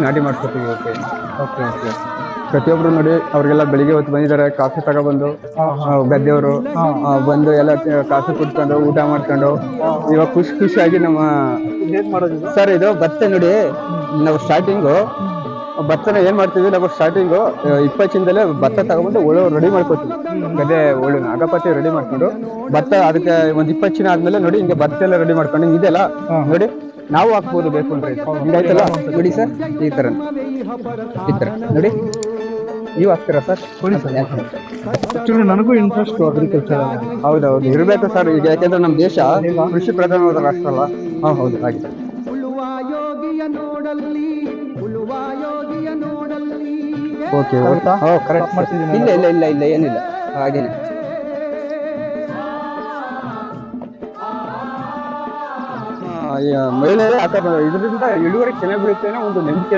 ನಾಟಿ ಮಾಡ್ಕೊತೀವಿ okay okay okay ಪ್ರತಿಯೊಬ್ರು ನೋಡಿ ಅವ್ರಿಗೆಲ್ಲ ಬೆಳಿಗ್ಗೆ ಹೊತ್ತು ಬಂದಿದ್ದಾರೆ ಕಾಫಿ ತಗೊಬಂದು ಗದ್ದೆಯವರು ಬಂದು ಎಲ್ಲ ಕಾಫಿ ಕುಡ್ಕೊಂಡು ಊಟ ಮಾಡ್ಕೊಂಡು ಇವಾಗ ಖುಷಿ ಖುಷಿಯಾಗಿ ನಮ್ಮ ಸರ್ ಇದು ಭತ್ತ ನೋಡಿ ನಾವು ಸ್ಟಾರ್ಟಿಂಗು ಭತ್ತನ ಏನ್ ಮಾಡ್ತೀವಿ ನಾವು ಸ್ಟಾರ್ಟಿಂಗು ಇಪ್ಪತ್ತಿಂದಲೇ ಭತ್ತ ತಗೊಂಡು ಒಳ್ಳೆ ರೆಡಿ ಮಾಡ್ಕೊತೀವಿ. ಗದ್ದೆ ಒಳ್ಳೆ ಅಗಪತಿ ರೆಡಿ ಮಾಡ್ಕೊಂಡು ಭತ್ತ ಅದಕ್ಕೆ ಒಂದ್ ಇಪ್ಪತ್ತು ಆದ್ಮೇಲೆ ನೋಡಿ ಹಿಂಗೆ ಭತ್ತ ಎಲ್ಲ ರೆಡಿ ಮಾಡ್ಕೊಂಡು ಇದೆಲ್ಲ ನೋಡಿ ನಾವು ಹಾಕ್ಬೋದು ಬೇಕು ಅಂದ್ರೆ ಹಿಂಗಾಯ್ತಲ್ಲ? ನೋಡಿ ಸರ್ ಈ ತರ. ಈ ತರ. ನೋಡಿ. ನೀವು ಹಾಕ್ತೀರಾ ಸರ್? ಆಕ್ಚುಲಿ ನನಗೂ ಇಂಟ್ರೆಸ್ಟ್ ಅಗ್ರಿಕಲ್ಚರ್ ಹೌದೌದು. ಇರಬೇಕು ಸರ್ ಈಗ ಯಾಕೆಂದ್ರೆ ನಮ್ಮ ದೇಶ ಕೃಷಿ ಪ್ರಧಾನವಾದ ರಾಷ್ಟ್ರ ಅಲ್ಲ. ಹಾ ಹೌದು ಹಾಗೆ. ಓಕೆ ಓಕೆ ಹಾ ಕರೆಕ್ಟ್ ಮಾಡ್ತೀನಿ ಇಲ್ಲ ಇಲ್ಲ ಇಲ್ಲ ಇಲ್ಲ ಏನಿಲ್ಲ. ಹಾಗೇನೆ ಮಹಿಳೆಯರೇ ಆ ಇದರಿಂದ ಇಳುವರಿ ಚೆನ್ನಾಗಿ ಬೀಳುತ್ತೆ ಅನ್ನೋ ಒಂದು ನಂಬಿಕೆ